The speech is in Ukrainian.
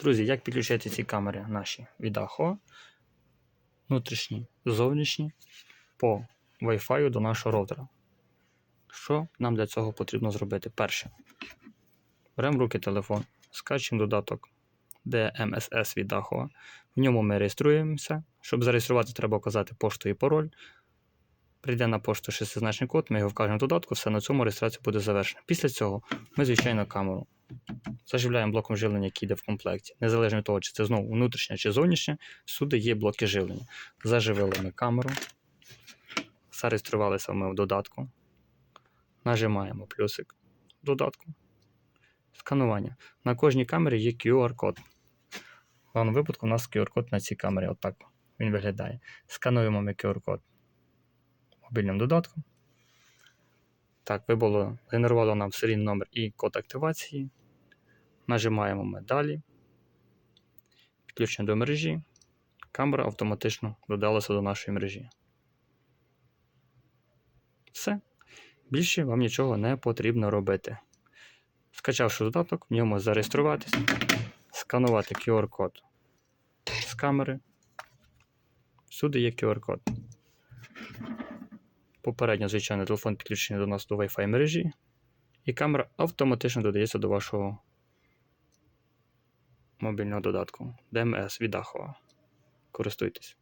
Друзі, як підключити ці камери наші від Ахо, внутрішні, зовнішні, по Wi-Fi до нашого роутера. Що нам для цього потрібно зробити? Перше. Беремо в руки телефон, скачуємо додаток DMSS від Ахо. В ньому ми реєструємося. Щоб зареєструвати, треба вказати пошту і пароль. Прийде на пошту шестизначний код, ми його вкажемо в додатку, все на цьому реєстрація буде завершена. Після цього ми, звичайно, камеру заживляємо блоком живлення, який йде в комплекті. Незалежно від того, чи це знову внутрішнє чи зовнішнє, всюди є блоки живлення. Заживили ми камеру. Зареєструвалися ми в додатку. Нажимаємо плюсик в додатку. Сканування. На кожній камері є QR-код. В даному випадку у нас QR-код на цій камері. Отак він виглядає. Скануємо ми QR-код мобільним додатком. Так, вибуло, генерувало нам серійний номер і код активації. Нажимаємо ми далі. Підключення до мережі. Камера автоматично додалася до нашої мережі. Все. Більше вам нічого не потрібно робити. Скачавши додаток, в ньому зареєструватися, сканувати QR-код з камери. Всюди є QR-код. Попередньо, звичайно, телефон підключений до нас до Wi-Fi мережі, і камера автоматично додається до вашого мобільного додатку DMS від Ахова. Користуйтесь.